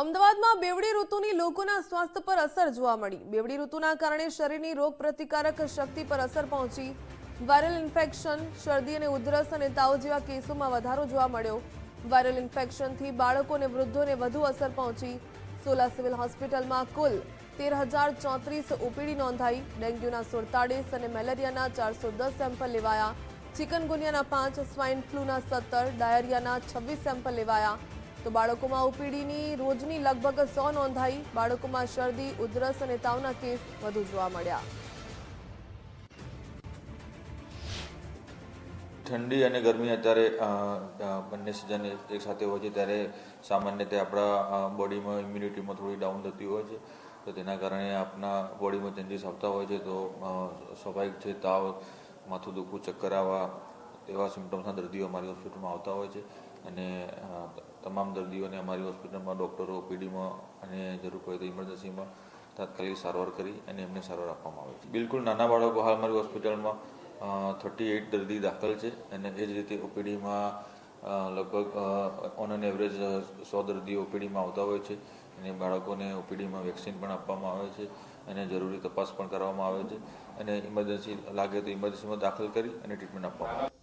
અમદાવાદમાં બેવડી ઋતુની લોકોના સ્વાસ્થ્ય પર અસર જોવા મળી. બેવડી ઋતુના કારણે શરીરની રોગ પ્રતિકારક શક્તિ પર અસર પહોંચી. વાયરલ ઇન્ફેક્શન, શરદી અને ઉધરસ અને તાવ જેવા કેસોમાં વધારો જોવા મળ્યો. વાયરલ ઇન્ફેક્શનથી બાળકો અને વૃદ્ધોને વધુ અસર પહોંચી. સોલા સિવિલ હોસ્પિટલમાં કુલ તેર હજાર ચોત્રીસ ઓપીડી નોંધાઈ. ડેન્ગ્યુના સુડતાળીસ અને મેલેરિયાના ચારસો દસ સેમ્પલ લેવાયા. ચિકનગુનિયાના પાંચ, સ્વાઇન ફ્લૂના સત્તર, ડાયરિયાના છવ્વીસ સેમ્પલ લેવાયા. તો બાળકોમાં ઓપીડીની રોજની લગભગ સો નોંધાઈ બાળકોમાં શરદી, ઉધરસ અને તાવના કેસ વધુ જોવા મળ્યા. ઠંડી અને ગરમી અત્યારે બંને સિઝન એક સાથે હોય છે, ત્યારે સામાન્ય રીતે આપણા બોડીમાં ઇમ્યુનિટીમાં થોડી ડાઉન થતી હોય છે. તો તેના કારણે આપણા બોડીમાં ચેન્જીસ આવતા હોય છે. તો સ્વાભાવિક છે, તાવ, માથું દુખવું, ચક્કર આવવા એવા સિમ્ટમ્સના દર્દીઓ અમારી હોસ્પિટલમાં આવતા હોય છે. અને તમામ દર્દીઓને અમારી હોસ્પિટલમાં ડૉક્ટરો પીડીમાં અને જરૂર પડે તો ઇમરજન્સીમાં તાત્કાલિક સારવાર કરી અને એમને સારવાર આપવામાં આવે છે. બિલકુલ નાના બાળકો હાલ અમારી હોસ્પિટલમાં થર્ટી એઇટ દર્દી દાખલ છે અને એ જ રીતે ઓપીડીમાં લગભગ ઓન એન એવરેજ સો દર્દીઓ ઓપીડીમાં આવતા હોય છે અને બાળકોને ઓપીડીમાં વેક્સિન પણ આપવામાં આવે છે અને જરૂરી તપાસ પણ કરવામાં આવે છે અને ઇમરજન્સી લાગે તો ઇમરજન્સીમાં દાખલ કરી અને ટ્રીટમેન્ટ આપવામાં આવે છે.